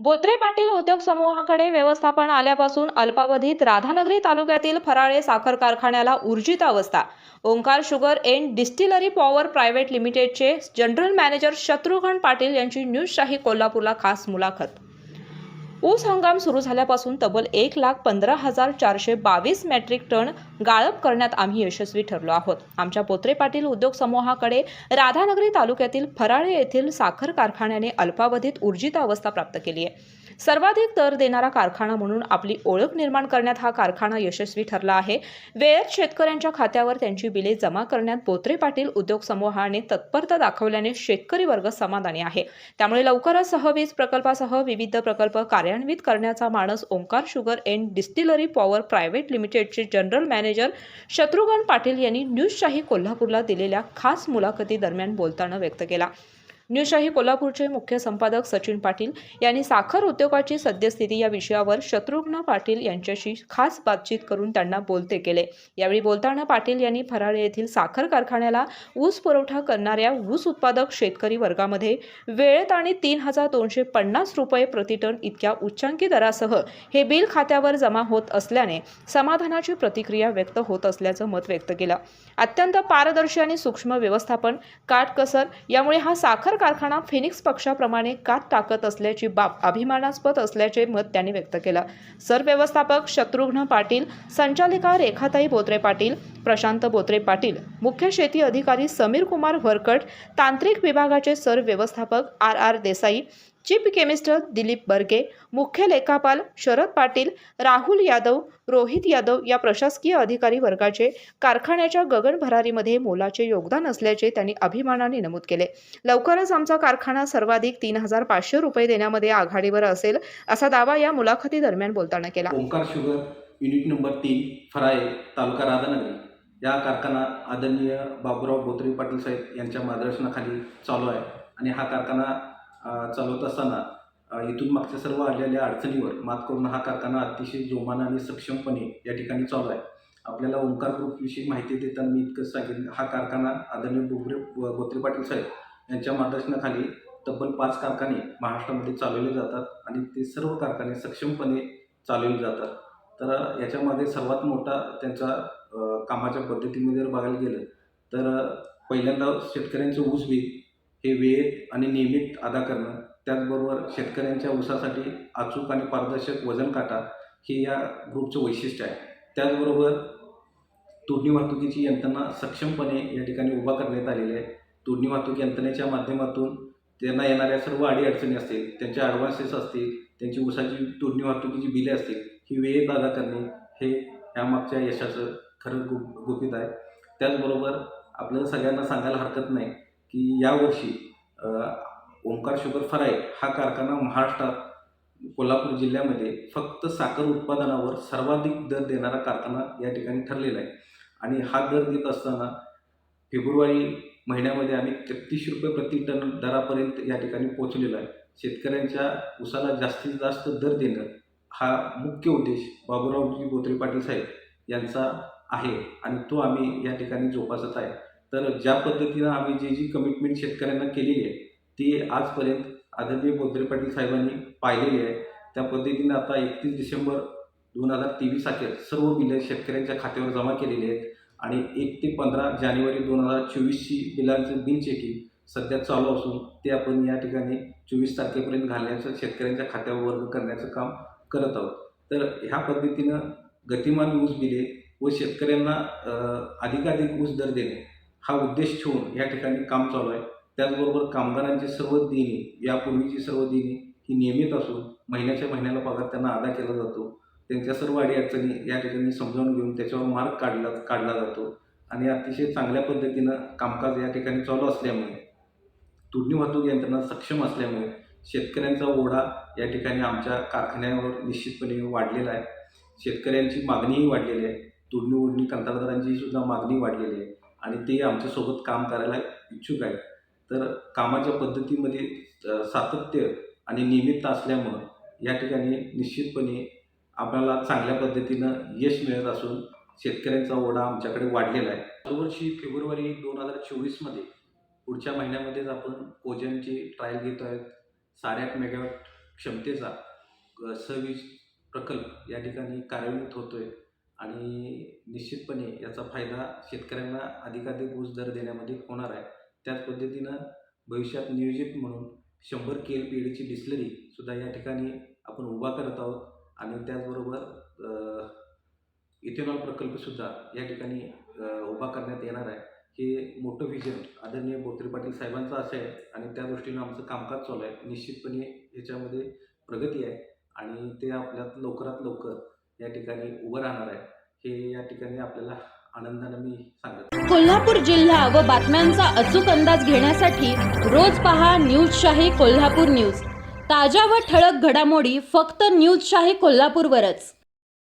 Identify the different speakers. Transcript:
Speaker 1: बोत्रे पाटील उद्योग समूहाकडे व्यवस्थापन आल्यापासून अल्पावधीत राधानगरी तालुक्यातील फराळे साखर कारखान्याला ऊर्जित अवस्था. Omkar sugar and distillery power private लिमिटेडचे जनरल मॅनेजर शत्रुघ्न पाटील यांची न्यूजशाही कोल्हापूरला खास मुलाखत. ऊस हंगाम सुरू झाल्यापासून तब्बल एक लाख पंधरा हजार चारशे बावीस मेट्रिक टन गाळप करण्यात आम्ही यशस्वी ठरलो आहोत. आमच्या पोत्रे पाटील उद्योग समूहाकडे राधानगरी तालुक्यातील फराळे येथील साखर कारखान्याने अल्पावधीत ऊर्जित अवस्था प्राप्त केली आहे. सर्वाधिक दर देणारा कारखाना म्हणून आपली ओळख निर्माण करण्यात हा कारखाना यशस्वी ठरला आहे. वेळेत शेतकऱ्यांच्या खात्यावर त्यांची बिले जमा करण्यात बोत्रे पाटील उद्योग समूहाने तत्परता दाखवल्याने शेतकरी वर्ग समाधानी आहे. त्यामुळे लवकरच सहवीज प्रकल्पासह विविध प्रकल्प कार्यान्वित करण्याचा मानस Omkar sugar and distillery power private लिमिटेडचे जनरल मॅनेजर शत्रुघ्न पाटील यांनी न्यूजशाही कोल्हापूरला दिलेल्या खास मुलाखतीदरम्यान बोलताना व्यक्त केला. न्यूजशाही कोल्हापूरचे मुख्य संपादक सचिन पाटील यांनी साखर उद्योगाची सद्यस्थिती या विषयावर शत्रुघ्न पाटील यांच्याशी खास बातचीत करून त्यांना बोलते केले. यावेळी बोलताना पाटील यांनी फराळे येथील साखर कारखान्याला ऊस पुरवठा करणाऱ्या ऊस उत्पादक शेतकरी वर्गामध्ये वेळेत आणि तीन हजार दोनशे पन्नास रुपये प्रतिटन इतक्या उच्चांकी दरासह हे बिल खात्यावर जमा होत असल्याने समाधानाची प्रतिक्रिया व्यक्त होत असल्याचं मत व्यक्त केलं. अत्यंत पारदर्शी आणि सूक्ष्म व्यवस्थापन काटकसर यामुळे हा साखर कारखाना फिनिक्स पक्षाप्रमाणे कात टाकत असल्याची बाब अभिमानास्पद असल्याचे मत त्यांनी व्यक्त केलं. सर व्यवस्थापक शत्रुघ्न पाटील संचालिका रेखाताई बोत्रे पाटील प्रशांत बोत्रे पाटील मुख्य शेती अधिकारी समीर कुमार वरकट तांत्रिक विभागाचे सर व्यवस्थापक R R Desai chief chemist Dilip Barge मुख्य लेखापाल शरद पाटील राहुल यादव रोहित यादव या प्रशासकीय अधिकारी वर्गाचे कारखान्याच्या गगनभरारीमध्ये मोलाचे योगदान असल्याचे त्यांनी अभिमानाने नमूद केले. लवकरच आमचा कारखाना सर्वाधिक तीन हजार पाचशे रुपये देण्यामध्ये आघाडीवर असेल असा दावा या मुलाखती दरम्यान बोलताना केला.
Speaker 2: ओंकार शुगर युनिट नंबर तीन फराळे तालुका राधानगरी. या कारखाना आदरणीय बाबूराव बोत्रे पाटील साहेब यांच्या मार्गदर्शनाखाली चालू आहे आणि हा कारखाना चालवत असताना इथून मागच्या सर्व आलेल्या अडचणीवर मात करून हा कारखाना अतिशय जोमानं आणि सक्षमपणे या ठिकाणी चालू आहे. आपल्याला ओंकार ग्रुपविषयी माहिती देताना मी इतकंच सांगेन हा कारखाना आदरणीय बोगरे बोत्रे पाटील साहेब यांच्या मार्गदर्शनाखाली तब्बल पाच कारखाने महाराष्ट्रामध्ये चालवले जातात आणि ते सर्व कारखाने सक्षमपणे चालवले जातात. तर याच्यामध्ये सर्वात मोठा त्यांचा कामाच्या पद्धतीमध्ये जर बघायला गेलं तर पहिल्यांदा शेतकऱ्यांचं ऊस बी हे वेळेत आणि नियमित अदा करणं त्याचबरोबर शेतकऱ्यांच्या ऊसासाठी अचूक आणि पारदर्शक वजन काटा हे या ग्रुपचं वैशिष्ट्य आहे. त्याचबरोबर तोडणी वाहतुकीची यंत्रणा सक्षमपणे या ठिकाणी उभा करण्यात आलेली आहे. तोडणी वाहतूक यंत्रणेच्या माध्यमातून त्यांना येणाऱ्या सर्व अडीअडचणी असतील त्यांच्या ॲडव्हान्सेस असतील त्यांची ऊसाची तोडणी वाहतुकीची बिले असतील ही वेळेत अदा करणे हे यामागच्या यशाचं खरं गु गुपित आहे. त्याचबरोबर आपल्याला सगळ्यांना सांगायला हरकत नाही. की यावर्षी ओंकार शुगर फराय हा कारखाना महाराष्ट्रात कोल्हापूर जिल्ह्यामध्ये फक्त साखर उत्पादनावर सर्वाधिक दर देणारा कारखाना या ठिकाणी ठरलेला आहे. आणि हा दर देत असताना फेब्रुवारी महिन्यामध्ये आम्ही तेहतीस रुपये प्रति टन दरापर्यंत या ठिकाणी पोहोचलेलो आहे. शेतकऱ्यांच्या उसाला जास्तीत जास्त दर देणं हा मुख्य उद्देश बाबुरावजी बोत्रे पाटील साहेब यांचा आहे आणि तो आम्ही या ठिकाणी जोपासत आहे. तर ज्या पद्धतीनं आम्ही जी जी कमिटमेंट शेतकऱ्यांना केलेली आहे ती आजपर्यंत आदरणीय बोत्रे पाटील साहेबांनी पाहिलेली आहे. त्या पद्धतीनं आता एकतीस डिसेंबर दोन हजार तेवीस अखेर सर्व बिलं शेतकऱ्यांच्या खात्यावर जमा केलेली आहेत आणि एक ते पंधरा जानेवारी दोन हजार चोवीसची बिलांचं बिल चेकिंग सध्या चालू असून ते आपण या ठिकाणी चोवीस तारखेपर्यंत घालण्याचं शेतकऱ्यांच्या खात्यावर वर्ग करण्याचं काम करत आहोत. तर ह्या पद्धतीनं गतिमान ऊस बिले व शेतकऱ्यांना अधिकाधिक ऊस दर देणे हा उद्देश ठेवून या ठिकाणी काम चालू आहे. त्याचबरोबर कामगारांची सर्व देणी यापूर्वीची सर्व देणी ही नियमित असून महिन्याच्या महिन्याला पगार त्यांना अदा केला जातो. त्यांच्या सर्व अडीअडचणी या ठिकाणी समजावून घेऊन त्याच्यावर मार्ग काढला काढला जातो. आणि अतिशय चांगल्या पद्धतीनं कामकाज या ठिकाणी चालू असल्यामुळे तोडणी वाहतूक यंत्रणा सक्षम असल्यामुळे शेतकऱ्यांचा ओढा या ठिकाणी आमच्या कारखान्यावर निश्चितपणे वाढलेला आहे. शेतकऱ्यांची मागणीही वाढलेली आहे. तोडणी ओढणी कंत्राटदारांची सुद्धा मागणी वाढलेली आहे. आणि ते आमच्यासोबत काम करायला इच्छुक आहेत. तर कामाच्या पद्धतीमध्ये सातत्य आणि नियमित असल्यामुळं या ठिकाणी निश्चितपणे आपल्याला चांगल्या पद्धतीनं यश मिळत असून शेतकऱ्यांचा ओढा आमच्याकडे वाढलेला आहे. दरवर्षी फेब्रुवारी दोन हजार चोवीसमध्ये पुढच्या महिन्यामध्येच आपण कोजनची ट्रायल घेतो आहेत. साडेआठ मेगावॅट क्षमतेचा अ, सवीज प्रकल्प या ठिकाणी कार्यान्वित आहे आणि निश्चितपणे याचा फायदा शेतकऱ्यांना अधिकाधिक ऊस दर देण्यामध्ये होणार आहे. त्याच पद्धतीनं भविष्यात नियोजित म्हणून शंभर के एल पी डीची डिस्लरी सुद्धा या ठिकाणी आपण उभा करत आहोत आणि त्याचबरोबर इथेनॉल प्रकल्पसुद्धा या ठिकाणी उभा करण्यात येणार आहे. हे मोठं व्हिजन आदरणीय बोत्रे पाटील साहेबांचं असं आहे आणि त्या दृष्टीनं आमचं कामकाज चालू आहे. निश्चितपणे याच्यामध्ये प्रगती आहे आणि ते आपल्यात लवकरात लवकर या ठिकाणी उभं राहणार आहे. हे या ठिकाणी आपल्याला आनंदाने मी सांगत
Speaker 3: कोल्हापूर जिल्हा व बातम्यांचा अचूक अंदाज घेण्यासाठी रोज पहा न्यूज शाही कोल्हापूर न्यूज. ताज्या व ठळक घडामोडी फक्त न्यूज शाही कोल्हापूरवरच.